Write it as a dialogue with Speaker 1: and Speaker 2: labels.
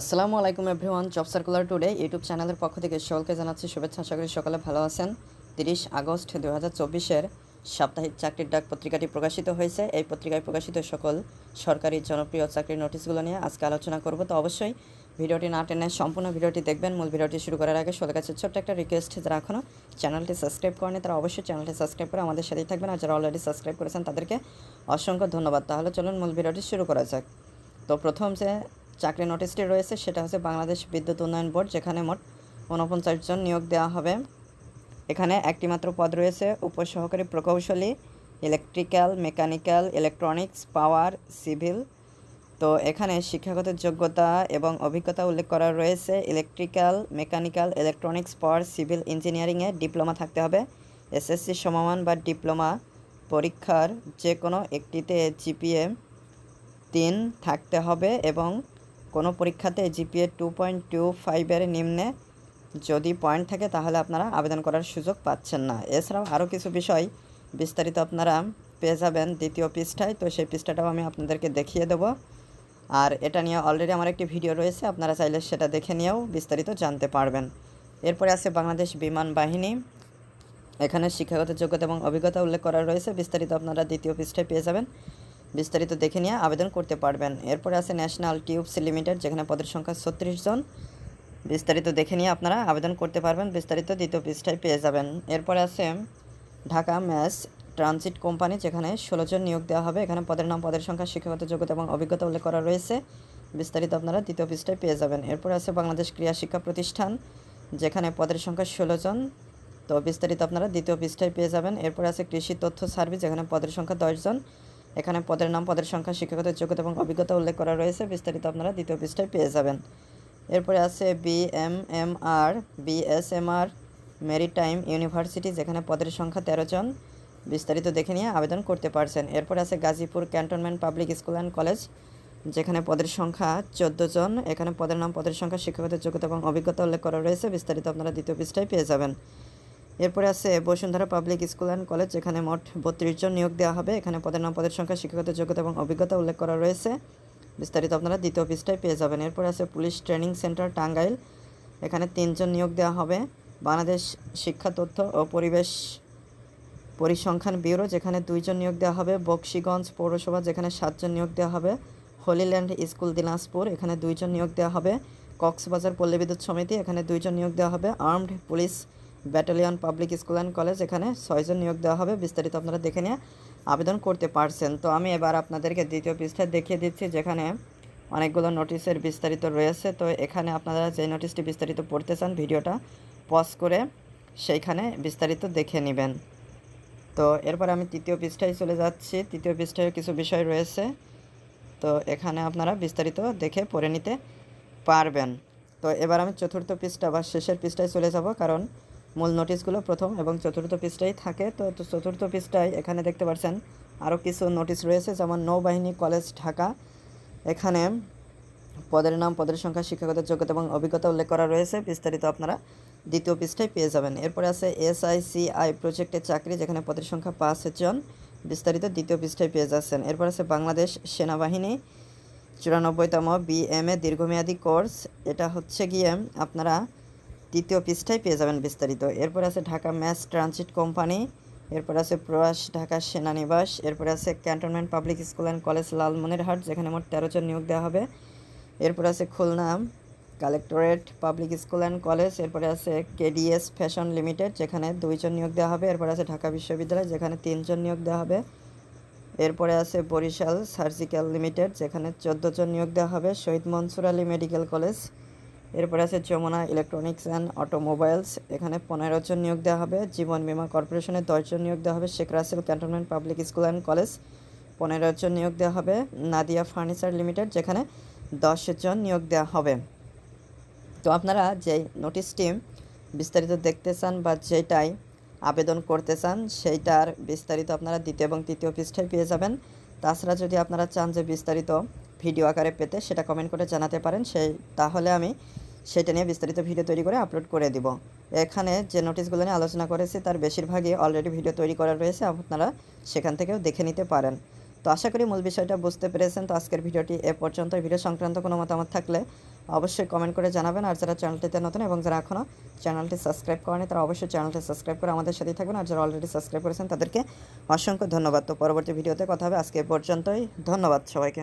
Speaker 1: আসসালামু আলাইকুম everyone, job circular today YouTube চ্যানেলের পক্ষ থেকে সকলকে জানাচ্ছি শুভেচ্ছা। আশা করি সকালে ভালো আছেন। তিরিশ আগস্ট দু হাজার চব্বিশের সাপ্তাহিক চাকরির ডাক পত্রিকাটি প্রকাশিত হয়েছে। এই পত্রিকায় প্রকাশিত সকল সরকারি জনপ্রিয় চাকরির নোটিশগুলো নিয়ে আজকে আলোচনা করব। তো অবশ্যই ভিডিওটি না টেনে সম্পূর্ণ ভিডিওটি দেখবেন। মূল ভিডিওটি শুরু করার আগে সবার কাছে ছোট্ট একটা রিকোয়েস্ট যারা এখনও চ্যানেলটি সাবস্ক্রাইব করেনি তারা অবশ্যই চ্যানেলটি সাবস্ক্রাইব করে আমাদের সাথেই থাকবেন। আর যারা অলরেডি সাবস্ক্রাইব করেছেন, তাদেরকে অসংখ্য ধন্যবাদ। তাহলে চলুন মূল ভিডিওটি শুরু করা যাক। তো প্রথম যে চাকরি নোটিশটি রয়েছে, সেটা হচ্ছে বাংলাদেশ বিদ্যুৎ উন্নয়ন বোর্ড, যেখানে মোট ঊনপঞ্চাশ জন নিয়োগ দেওয়া হবে। এখানে একটি মাত্র পদ রয়েছে, উপসহকারী প্রকৌশলী, electrical, mechanical, electronics, power, civil. তো এখানে শিক্ষাগত যোগ্যতা এবং অভিজ্ঞতা উল্লেখ করা রয়েছে, electrical, mechanical, electronics, power, civil ইঞ্জিনিয়ারিংয়ে ডিপ্লোমা থাকতে হবে। এসএসসি সমমান বা ডিপ্লোমা পরীক্ষার যে কোনো একটিতে জিপিএ তিন থাকতে হবে এবং কোনো পরীক্ষাতে জিপিএ টু পয়েন্ট টু ফাইভের নিম্নে যদি পয়েন্ট থাকে, তাহলে আপনারা আবেদন করার সুযোগ পাচ্ছেন না। এছাড়াও আরও কিছু বিষয় বিস্তারিত আপনারা পেয়ে যাবেন দ্বিতীয় পৃষ্ঠায়, তো সেই পৃষ্ঠাটাও আমি আপনাদেরকে দেখিয়ে দেবো। আর এটা নিয়ে অলরেডি আমার একটি ভিডিও রয়েছে, আপনারা চাইলে সেটা দেখে নিয়েও বিস্তারিত জানতে পারবেন। এরপরে আছে বাংলাদেশ বিমান বাহিনী। এখানে শিক্ষাগত যোগ্যতা এবং অভিজ্ঞতা উল্লেখ করা রয়েছে, বিস্তারিত আপনারা দ্বিতীয় পৃষ্ঠায় পেয়ে যাবেন। বিস্তারিত দেখে নিয়ে আবেদন করতে পারবেন। এরপরে আছে ন্যাশনাল টিউবস লিমিটেড যেখানে পদের সংখ্যা ছত্রিশ জন। বিস্তারিত দেখে নিয়ে আপনারা আবেদন করতে পারবেন। বিস্তারিত দ্বিতীয় পৃষ্ঠায় পেয়ে যাবেন। এরপরে আছে ঢাকা ম্যাস ট্রানজিট কোম্পানি, যেখানে ষোলো জন নিয়োগ দেওয়া হবে। এখানে পদের নাম, পদের সংখ্যা, শিক্ষাগত যোগ্যতা এবং অভিজ্ঞতা উল্লেখ করা রয়েছে। বিস্তারিত আপনারা দ্বিতীয় পৃষ্ঠায় পেয়ে যাবেন। এরপরে আছে বাংলাদেশ ক্রীড়া শিক্ষা প্রতিষ্ঠান, যেখানে পদের সংখ্যা ষোলো জন। তো বিস্তারিত আপনারা দ্বিতীয় পৃষ্ঠায় পেয়ে যাবেন। এরপরে আছে কৃষি তথ্য সার্ভিস যেখানে পদের সংখ্যা দশজন এখানে পদের নাম, পদের সংখ্যা, শিক্ষাগত যোগ্যতা এবং অভিজ্ঞতা উল্লেখ করা রয়েছে। বিস্তারিত আপনারা দ্বিতীয় পৃষ্ঠায় পেয়ে যাবেন। এরপরে আছে B M M BMMR, BSMR, maritime university, যেখানে পদের সংখ্যা তেরো জন। বিস্তারিত দেখে নিয়ে আবেদন করতে পারছেন। এরপরে আছে Gazipur cantonment public school and college, যেখানে পদের সংখ্যা চোদ্দ জন। এখানে পদের নাম, পদের সংখ্যা, শিক্ষাগত যোগ্যতা এবং অভিজ্ঞতা উল্লেখ করা রয়েছে। বিস্তারিত আপনারা দ্বিতীয় পৃষ্ঠায় পেয়ে যাবেন। এরপরে আছে Bashundhara public school and college, যেখানে মোট বত্রিশ জন নিয়োগ দেওয়া হবে। এখানে পদের নাম, পদের সংখ্যা, শিক্ষাগত যোগ্যতা এবং অভিজ্ঞতা উল্লেখ করা রয়েছে। বিস্তারিত আপনারা দ্বিতীয় পৃষ্ঠায় পেয়ে যাবেন। এরপর আছে পুলিশ ট্রেনিং সেন্টার, টাঙ্গাইল। এখানে তিনজন নিয়োগ দেওয়া হবে। বাংলাদেশ শিক্ষা তথ্য ও পরিবেশ পরিসংখ্যান ব্যুরো, যেখানে দুইজন নিয়োগ দেওয়া হবে। বক্সিগঞ্জ পৌরসভা, যেখানে সাতজন নিয়োগ দেওয়া হবে। হোলিল্যান্ড স্কুল দিনাজপুর, এখানে দুইজন নিয়োগ দেওয়া হবে। কক্সবাজার পল্লী বিদ্যুৎ সমিতি, এখানে দুইজন নিয়োগ দেওয়া হবে। Armed police battalion public school and college, এখানে ছয়জন নিয়োগ দেওয়া হবে। বিস্তারিত আপনারা দেখে নিয়ে আবেদন করতে পারছেন। তো আমি এবার আপনাদেরকে দ্বিতীয় পৃষ্ঠায় দেখিয়ে দিচ্ছি, যেখানে অনেকগুলো নোটিশের বিস্তারিত রয়েছে। তো এখানে আপনারা যে নোটিশটি বিস্তারিত পড়তে চান, ভিডিওটা পজ করে সেইখানে বিস্তারিত দেখে নেবেন। তো এরপর আমি তৃতীয় পৃষ্ঠায় চলে যাচ্ছি। তৃতীয় পৃষ্ঠায় কিছু বিষয় রয়েছে। তো এখানে আপনারা বিস্তারিত দেখে পড়ে নিতে পারবেন। তো এবার আমি চতুর্থ পৃষ্ঠা বা শেষের পৃষ্ঠায় চলে যাব, কারণ মূল নোটিশগুলো প্রথম এবং চতুর্থ পৃষ্ঠায় থাকে। তো চতুর্থ পৃষ্ঠায় এখানে দেখতে পাচ্ছেন আরও কিছু নোটিশ রয়েছে, যেমন নৌবাহিনী কলেজ, ঢাকা। এখানে পদের নাম, পদের সংখ্যা, শিক্ষাগত যোগ্যতা এবং অভিজ্ঞতা উল্লেখ করা রয়েছে। বিস্তারিত আপনারা দ্বিতীয় পৃষ্ঠায় পেয়ে যাবেন। এরপরে আছে এসআইসিআই প্রজেক্টের চাকরি, যেখানে পদের সংখ্যা পাঁচ জন। বিস্তারিত দ্বিতীয় পৃষ্ঠায় পেয়ে যাচ্ছেন। এরপর আছে বাংলাদেশ সেনাবাহিনী, চুরানব্বইতম বিএমএ দীর্ঘমেয়াদী কোর্স। এটা হচ্ছে গিয়ে আপনারা তৃতীয় পৃষ্ঠায় পেয়ে যাবেন বিস্তারিত। এরপর আছে ঢাকা ম্যাস ট্রানজিট কোম্পানি, এরপর আছে প্রয়াস, ঢাকা সেনানিবাস, এরপর আছে cantonment public school and college Lalmonirhat, যেখানে মোট তেরো জন নিয়োগ দেওয়া হবে। এরপর আছে Khulna, collectorate, public school and college, এরপরে আছে কেডিএস ফ্যাশন লিমিটেড, যেখানে দুইজন নিয়োগ দেওয়া হবে। এরপরে আছে ঢাকা বিশ্ববিদ্যালয়, যেখানে তিনজন নিয়োগ দেওয়া হবে। এরপরে আছে বরিশাল সার্জিক্যাল লিমিটেড, যেখানে চোদ্দ জন নিয়োগ দেওয়া হবে। শহীদ মনসুর আলী মেডিকেল কলেজ এরপরে আছে যমুনা ইলেকট্রনিক্স অ্যান্ড অটোমোবাইলস এখানে পনেরো জন নিয়োগ দেওয়া হবে। জীবন বীমা কর্পোরেশনে দশজন নিয়োগ দেওয়া হবে। Sheikh Russel cantonment public school and college, পনেরো জন নিয়োগ দেওয়া হবে। নাদিয়া ফার্নিচার লিমিটেড, যেখানে দশ জন নিয়োগ দেওয়া হবে। তো আপনারা যে নোটিশটি বিস্তারিত দেখতে চান বা যেটাই আবেদন করতে চান, সেইটার বিস্তারিত আপনারা দ্বিতীয় এবং তৃতীয় পৃষ্ঠায় পেয়ে যাবেন। তাছাড়া যদি আপনারা চান যে বিস্তারিত ভিডিও আকারে পেতে, সেটা কমেন্ট করে জানাতে পারেন। সেই, তাহলে আমি সেটা নিয়ে বিস্তারিত ভিডিও তৈরি করে আপলোড করে দিব। এখানে যে নোটিশগুলো নিয়ে আলোচনা করেছি, তার বেশিরভাগই অলরেডি ভিডিও তৈরি করা রয়েছে, আপনারা সেখান থেকেও দেখে নিতে পারেন। তো আশা করি মূল বিষয়টা বুঝতে পেরেছেন। তো আজকের ভিডিওটি এ পর্যন্ত। ভিডিও সংক্রান্ত কোনো মতামত থাকলে অবশ্যই কমেন্ট করে জানাবেন। আর যারা চ্যানেলটিতে নতুন এবং যারা এখনও চ্যানেলটি সাবস্ক্রাইব করেনি, তারা অবশ্যই চ্যানেলটি সাবস্ক্রাইব করে আমাদের সাথেই থাকবেন আর যারা অলরেডি সাবস্ক্রাইব করেছেন, তাদেরকে অসংখ্য ধন্যবাদ। তো পরবর্তী ভিডিওতে কথা হবে। আজকে এ পর্যন্তই। ধন্যবাদ সবাইকে।